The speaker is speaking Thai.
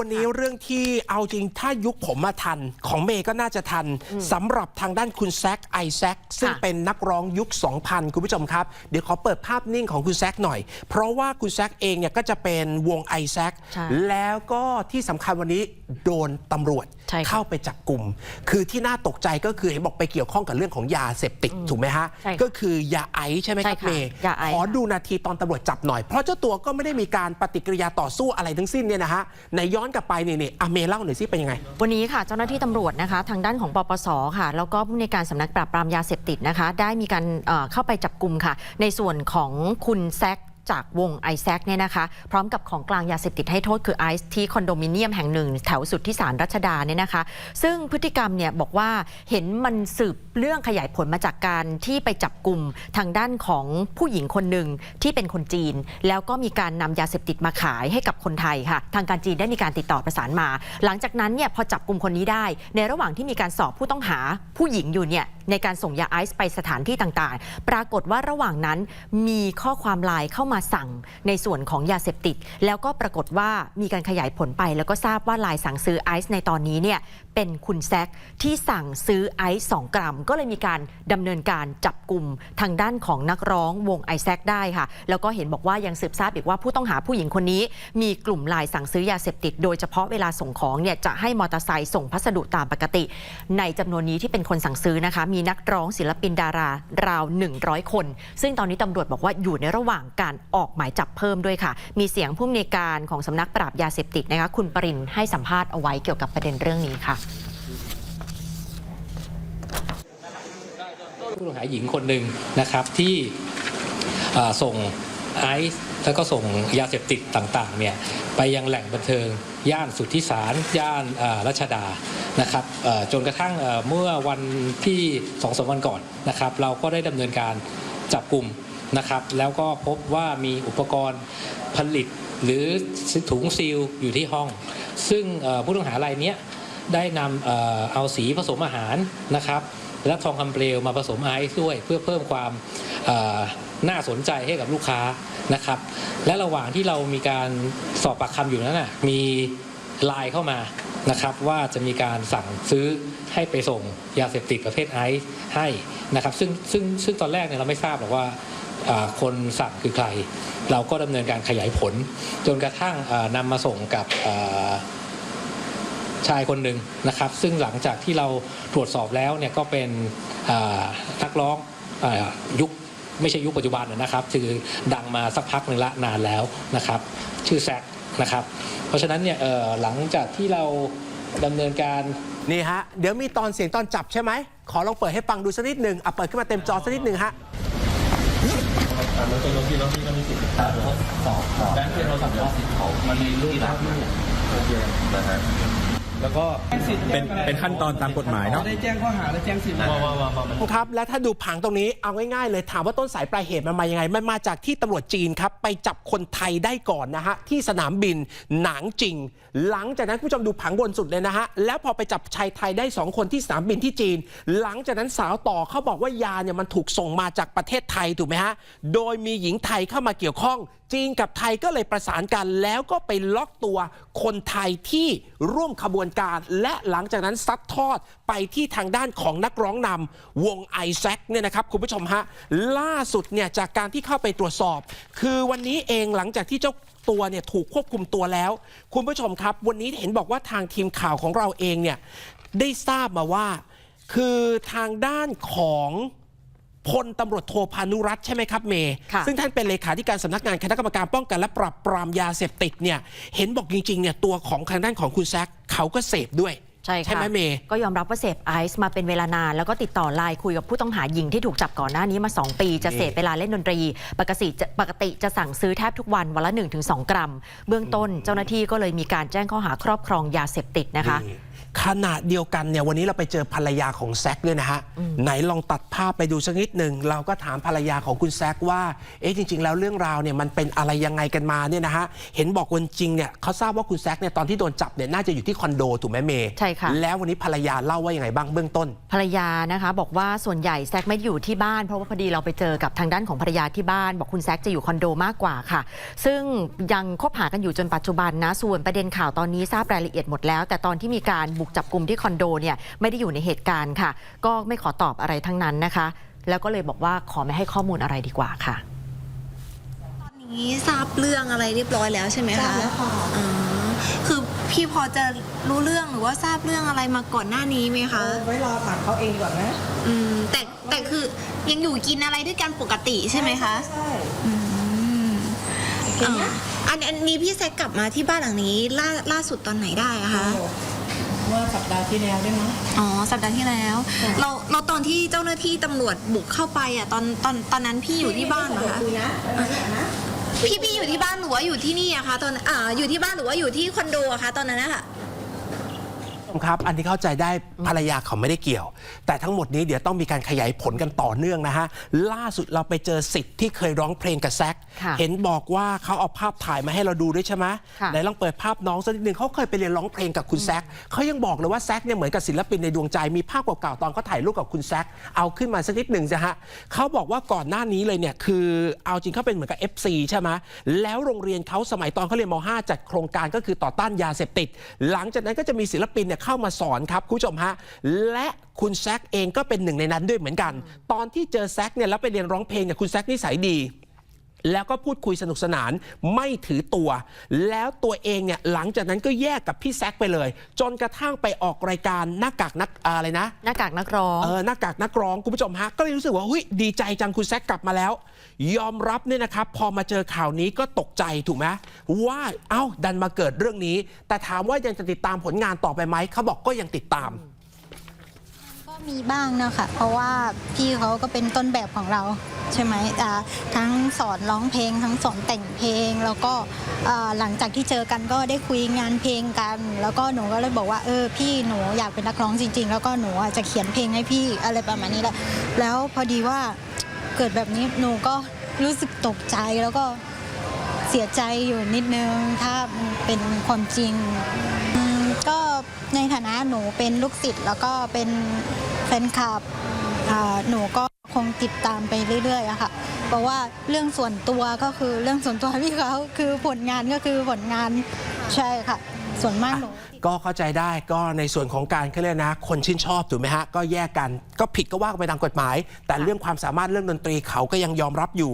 วันนี้เรื่องที่เอาจริงถ้ายุคผมมาทัน ของเมย์ก็น่าจะทันสำหรับทางด้านคุณแซคไอแซคซึ่งค่ะเป็นนักร้องยุค 2000 คุณผู้ชมครับ เดี๋ยวขอเปิดภาพนิ่งของคุณแซคหน่อย เพราะว่าคุณแซคเองเนี่ยก็จะเป็นวงไอแซคใช่แล้วก็ที่สำคัญวันนี้โดนตำรวจใช่ค่ะเข้าไปจับกลุ่ม คือที่น่าตกใจก็คือเห็นบอกไปเกี่ยวข้องกับเรื่องของยาเสพติดถูกไหมฮะใช่ค่ะก็คือยาไอซ์ใช่ไหมครับใช่ค่ะเมย์ยาไอซ์ขอค่ะดูนาทีตอนตำรวจจับหน่อยเพราะเจ้าตัวก็ไม่ได้มีการปฏิกิริยาต่อสู้อะไรทั้งสิ้นเนี่ยนะฮะไหนย้อนกลับไปนี่นี่อะเมเล่าหน่อยสิเป็นยังไง วันนี้ค่ะเจ้าหน้าที่ตำรวจนะคะ ทางด้านของปปสค่ะ แล้วก็ผู้ในวยการสำนักปราบปรามยาเสพติดนะคะ ได้มีการเอ่อเข้าไปจับกลุ่มค่ะ ในส่วนของคุณแซค จากวงไอแซคเนี่ยนะคะ พร้อมกับของกลางยาเสพติดให้โทษคือไอซ์ที่คอนโดมิเนียมแห่งหนึ่ง แถวสุดที่สารรัชดาเนี่ยนะคะ ซึ่งพฤติกรรมเนี่ยบอกว่าเห็นมันสืบเรื่องขยายผลมาจากการที่ไปจับกลุ่มทางด้านของผู้หญิงคนหนึ่งที่เป็นคนจีน แล้วก็มีการนำยาเสพติดมาขายให้กับคนไทยค่ะ ทางการจีนได้มีการติดต่อประสานมา หลังจากนั้นเนี่ยพอจับกลุ่มคนนี้ได้ ในระหว่างที่มีการสอบผู้ต้องหาผู้หญิงอยู่เนี่ยในการส่งยาไอซ์ไปสถานที่ต่างๆ ปรากฏว่าระหว่างนั้นมีข้อความไลน์เข้ามาสั่งในส่วนของยาเสพติด แล้วก็ปรากฏว่ามีการขยายผลไป แล้วก็ทราบว่าลน์สั่งซื้อไอซ์ในตอนนี้เนี่ยเป็นคุณแซคที่สั่งซื้อไอซ์2กรัม ก็เลยมีการดำเนินการจับกลุ่มทางด้านของนักร้องวงไอแซคได้ค่ะ แล้วก็เห็นบอกว่ายังสืบทราบอีกว่าผู้ต้องหาผู้หญิงคนนี้ มีกลุ่มลน์สั่งซื้อยาเสพติด โดยเฉพาะเวลาส่งของเนี่ยจะให้มอเตอร์ไซค์ส่งพัสดุตามปกติ ในจำนวนนี้ที่เป็นคนสั่งซื้อนะคะ มีนักร้องศิลปินดาราราว 100 คน ซึ่งตอนนี้ตำรวจบอกว่าอยู่ในระหว่างการออกหมายจับเพิ่มด้วยค่ะ มีเสียงผู้อำนวยการของสำนักปราบยาเสพติดนะคะคุณปรินให้สัมภาษณ์เอาไว้เกี่ยวกับประเด็นเรื่องนี้ค่ะผู้ต้องหาหญิงคนหนึ่งนะครับที่ส่งไอซ์แล้วก็ส่งยาเสพติดต่างๆเนี่ยไปยังแหล่งบันเทิงย่านสุทธิสารย่านรัชดานะครับจนกระทั่งเอ่อเมื่อวันที่สองสามวันก่อนนะครับ เราก็ได้ดำเนินการจับกลุ่ม นะครับ แล้วก็พบว่ามีอุปกรณ์ผลิตหรือถุงซีลอยู่ที่ห้อง ซึ่งผู้ต้องหารายนี้ได้นำเอาสีผสมอาหารนะครับ และทองคำเปลวมาผสมไอซ์ด้วย เพื่อเพิ่มความน่าสนใจให้กับลูกค้านะครับ และระหว่างที่เรามีการสอบปากคำอยู่นั้นน่ะมีไลน์เข้ามานะครับว่าจะมีการสั่งซื้อให้ไปส่งยาเสพติดประเภทไอซ์ให้นะครับซึ่งซึ่งซึ่งตอนแรกเนี่ยเราไม่ทราบหรอกว่า คนสั่งคือใคร เราก็ดำเนินการขยายผล จนกระทั่งเอ่อนำมาส่งกับชายคนหนึ่งนะครับ ซึ่งหลังจากที่เราตรวจสอบแล้วเนี่ยก็เป็นนักร้องอยุคไม่ใช่ยุคปัจจุบันนะครับคือดังมาสักพักหนึ่งละนานแล้วนะครับ ชื่อแซกนะครับ เพราะฉะนั้นเนี่ยหลังจากที่เราดำเนินการนี่ฮะ เดี๋ยวมีตอนเสียงตอนจับใช่ไหม ขอลองเปิดให้ฟังดูสักนิดหนึ่งอะเปิดขึ้นมาเต็มจอสักนิดหนึ่งฮะ ตัวน้องพี่น้องพี่ก็มีสิทธิ์การทดสองแบงค์ที่เราสั่งสิทธิ์เขามันมีรูปลักษณ์นะฮะ แล้วก็เป็นเป็นขั้นตอนตามกฎหมายเนาะได้แจ้งข้อหาและแจ้งสิทธิ์ว่าว่าว่าว่ามันครับและถ้าดูผังตรงนี้เอาง่ายๆเลยถามว่าต้นสายปลายเหตุมันมายังไงมันมาจากที่ตำรวจจีนครับไปจับคนไทยได้ก่อนนะฮะที่สนามบินหนางจริง หลังจากนั้นคุณผู้ชมดูผังบนสุดเลยนะฮะแล้วพอไปจับชายไทยได้ 2 คนที่สนามบินที่จีน หลังจากนั้นสาวต่อเขาบอกว่ายาเนี่ยมันถูกส่งมาจากประเทศไทยถูกไหมฮะโดยมีหญิงไทยเข้ามาเกี่ยวข้องจีนกับไทยก็เลยประสานกันแล้วก็ไปล็อกตัวคนไทยที่ร่วมขบวนการ และหลังจากนั้นซัดทอดไปที่ทางด้านของนักร้องนำวงไอแซคเนี่ยนะครับคุณผู้ชมฮะล่าสุดเนี่ยจากการที่เข้าไปตรวจสอบ คือวันนี้เองหลังจากที่เจ้าตัวเนี่ยถูกควบคุมตัวแล้ว คุณผู้ชมครับ วันนี้เห็นบอกว่าทางทีมข่าวของเราเองเนี่ยได้ทราบมาว่า คือทางด้านของ พลตำรวจโทพานุรัตน์ใช่ไหมครับเมย์ค่ะซึ่งท่านเป็นเลขาธิการสำนักงานคณะกรรมการป้องกันและปราบปรามยาเสพติดเนี่ยเห็นบอกจริงๆเนี่ยตัวของทางด้านของคุณแซคเขาก็เสพด้วย ใช่ค่ะไหมเมย์ก็ยอมรับว่าเสพไอซ์มาเป็นเวลานาน แล้วก็ติดต่อไลน์คุยกับผู้ต้องหาหญิงที่ถูกจับก่อนหน้านี้มา 2 ปี จะเสพเวลาเล่นดนตรี ปกติจะปกติจะสั่งซื้อแทบทุกวันวันละ 1-2 กรัม เบื้องต้นเจ้าหน้าที่ก็เลยมีการแจ้งข้อหาครอบครองยาเสพติดนะคะนี่ขณะเดียวกันเนี่ยวันนี้เราไปเจอภรรยาของแซกด้วยนะฮะ ไหนลองตัดภาพไปดูสักนิดหนึ่ง เราก็ถามภรรยาของคุณแซกว่า เอ๊ะจริง ๆ แล้วเรื่องราวเนี่ยมันเป็นอะไรยังไงกันมาเนี่ยนะฮะ เห็นบอกวันจริงเนี่ยเขาทราบว่าคุณแซกเนี่ยตอนที่โดนจับเนี่ยน่าจะอยู่ที่คอนโดถูกไหมเมย์ใช่ค่ะ แล้ววันนี้ภรรยาเล่าว่ายังไงบ้างเบื้องต้น ภรรยานะคะ บอกว่าส่วนใหญ่แซกไม่ได้อยู่ที่บ้านเพราะว่าพอดีเราไปเจอกับทางด้านของภรรยาที่บ้าน บอกคุณแซกจะอยู่คอนโดมากกว่าค่ะ ซึ่งยังคบหากันอยู่จนปัจจุบันนะส่วนประเด็นข่าวตอนนี้ทราบรายละเอียดหมดแล้ว แต่ตอนที่มีการบุกจับกลุ่มที่คอนโดเนี่ยไม่ได้อยู่ในเหตุการณ์ค่ะ ก็ไม่ขอตอบอะไรทั้งนั้นนะคะ แล้วก็เลยบอกว่าขอไม่ให้ข้อมูลอะไรดีกว่าค่ะ ตอนนี้ทราบเรื่องอะไรเรียบร้อยแล้วใช่ไหมทราคะบแล้วค่ะอ๋อคือ พี่พอจะรู้เรื่องหรือว่าทราบเรื่องอะไรมาก่อนหน้านี้ไหมคะเอาไว้รอถามเขาเองดีกว่านะอืมแต่แต่คือยังอยู่กินอะไรด้วยกันปกติใช่ไหมคะใช่ อืมโอเคอ๋อนะอันอันนี้พี่แซกกลับมาที่บ้านหลังนี้ล่าล่าสุดตอนไหนได้อะคะเมื่อสัปดาห์ที่แล้วได้มั้ง อ๋อสัปดาห์ที่แล้วค่ะเราเราตอนที่เจ้าหน้าที่ตำรวจบุกเข้าไปอะตอนตอนตอนนั้นพี่อยู่ที่บ้านเหรอคะ คุยนะเออนะ พี่พี่อยู่ที่บ้านหรือว่าอยู่ที่นี่อะคะตอนอ่าอยู่ที่บ้านหรือว่าอยู่ที่คอนโดอะคะตอนนั้นนะคะ ครับ อันที่เข้าใจได้ภรรยาเขาไม่ได้เกี่ยว แต่ทั้งหมดนี้เดี๋ยวต้องมีการขยายผลกันต่อเนื่องนะฮะ ล่าสุดเราไปเจอสิทธิ์ที่เคยร้องเพลงกับแซกค่ะเห็นบอกว่าเขาเอาภาพถ่ายมาให้เราดูด้วยใช่ไหมค่ะไหนลองเปิดภาพน้องสักนิดหนึ่งเขาเคยไปเรียนร้องเพลงกับคุณแซกเขายังบอกเลยว่าแซกเนี่ยเหมือนกับศิลปินในดวงใจมีภาพเก่าๆตอนเขาถ่ายรูปกับคุณแซกเอาขึ้นมาสักนิดหนึ่งจ้ะฮะเขาบอกว่าก่อนหน้านี้เลยเนี่ยคือเอาจริงเขาเป็นเหมือนกับ FC ใช่ไหมแล้วโรงเรียนเขาสมัยตอนเขาเรียนม .5 จัดโครงการก็คือต่อต้านยาเสพติด หลังจากนั้นก็จะมีศิลปินเนี่ยเข้ามาสอนครับคุณผู้ชมฮะและคุณแซกเองก็เป็นหนึ่งในนั้นด้วยเหมือนกัน ตอนที่เจอแซกเนี่ยแล้วไปเรียนร้องเพลงเนี่ยคุณแซกนิสัยดี แล้วก็พูดคุยสนุกสนานไม่ถือตัว แล้วตัวเองเนี่ยหลังจากนั้นก็แยกกับพี่แซกไปเลย จนกระทั่งไปออกรายการหน้ากากนักอะไรนะ หน้ากากนักร้องเออหน้ากากนักร้องคุณผู้ชมฮะก็เลยรู้สึกว่าเฮ้ยดีใจจังคุณแซกกลับมาแล้ว ยอมรับเนี่ยนะครับพอมาเจอข่าวนี้ก็ตกใจถูกไหมว่าเอ้าดันมาเกิดเรื่องนี้ แต่ถามว่ายังจะติดตามผลงานต่อไปไหมเขาบอกก็ยังติดตาม ก็มีบ้างนะคะเพราะว่าพี่เขาก็เป็นต้นแบบของเราใช่ไหมทั้งสอนร้องเพลง ทั้งสอนแต่งเพลง แล้วก็หลังจากที่เจอกันก็ได้คุยงานเพลงกัน แล้วก็หนูก็เลยบอกว่าเออพี่หนูอยากเป็นนักร้องจริง ๆ แล้วก็หนูจะเขียนเพลงให้พี่อะไรประมาณนี้แหละแล้วพอดีว่าเกิดแบบนี้หนูก็รู้สึกตกใจแล้วก็เสียใจอยู่นิดนึงถ้าเป็นความจริง ในฐานะหนูเป็นลูกศิษย์แล้วก็เป็นแฟนคลับหนูก็คงติดตามไปเรื่อยๆอะค่ะ เพราะว่าเรื่องส่วนตัวก็คือเรื่องส่วนตัวพี่เขาคือผลงานก็คือผลงานใช่ค่ะ ส่วนมากหนูก็เข้าใจได้ก็ในส่วนของการเขาเรียกนะ คนชื่นชอบถูกไหมฮะ ก็แยกกันก็ผิดก็ว่ากันไปตามกฎหมาย แต่เรื่องความสามารถเรื่องดนตรีเขาก็ยังยอมรับอยู่